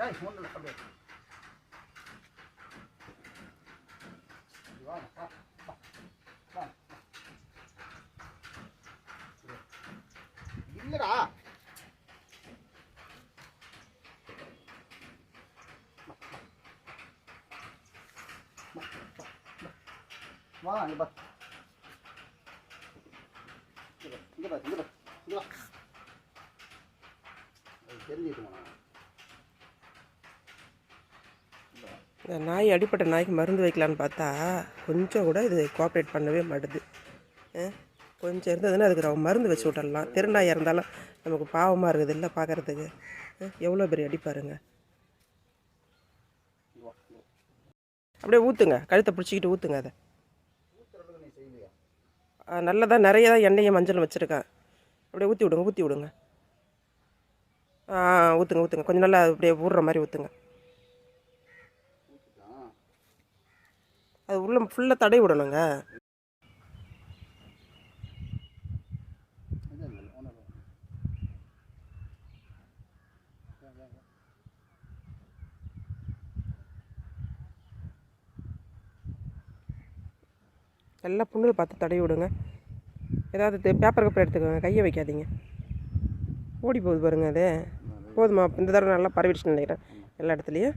ஏய் ஒன்றும் இல்லை அப்படியே வாங்க வா வா வா இல்லடா வா இங்க பா இங்க பா இங்க பா இங்க வா இந்த நாய் அடிப்பட்ட நாய்க்கு மருந்து வைக்கலான்னு பார்த்தா கொஞ்சம் கூட இது கோஆப்ரேட் பண்ணவே மாட்டுது. ஆ? கொஞ்சம் இருந்ததுன்னா அதுக்கு நம்ம மருந்து வச்சு விட்டுடலாம். திருநாயாக இருந்தாலும் நமக்கு பாவமாக இருக்குது இல்லை பார்க்குறதுக்கு. எவ்வளோ பெரிய அடிப்பாருங்க அப்படியே ஊற்றுங்க கழுத்தை பிடிச்சிக்கிட்டு ஊற்றுங்க அதை. நல்லதாக நிறைய தான் எண்ணெயும் மஞ்சளும் வச்சுருக்கேன். அப்படியே ஊற்றி விடுங்க ஊற்றி விடுங்க. ஆ ஊற்றுங்க ஊற்றுங்க கொஞ்சம் நல்லா அப்படியே ஊடுற மாதிரி ஊற்றுங்க அது உள்ள ஃபுல்லாக தடை விடணுங்க. எல்லா நல்லா புண்ணில் பார்த்து தடவி விடுங்க. ஏதாவது பேப்பர் கப்பர் எடுத்துக்கோங்க. கையை வைக்காதீங்க. ஓடி போகுது பாருங்க அது. போதுமா? இந்த தடவை நல்லா பரவிடுச்சுன்னு நினைக்கிறேன். எல்லா இடத்துலையும்.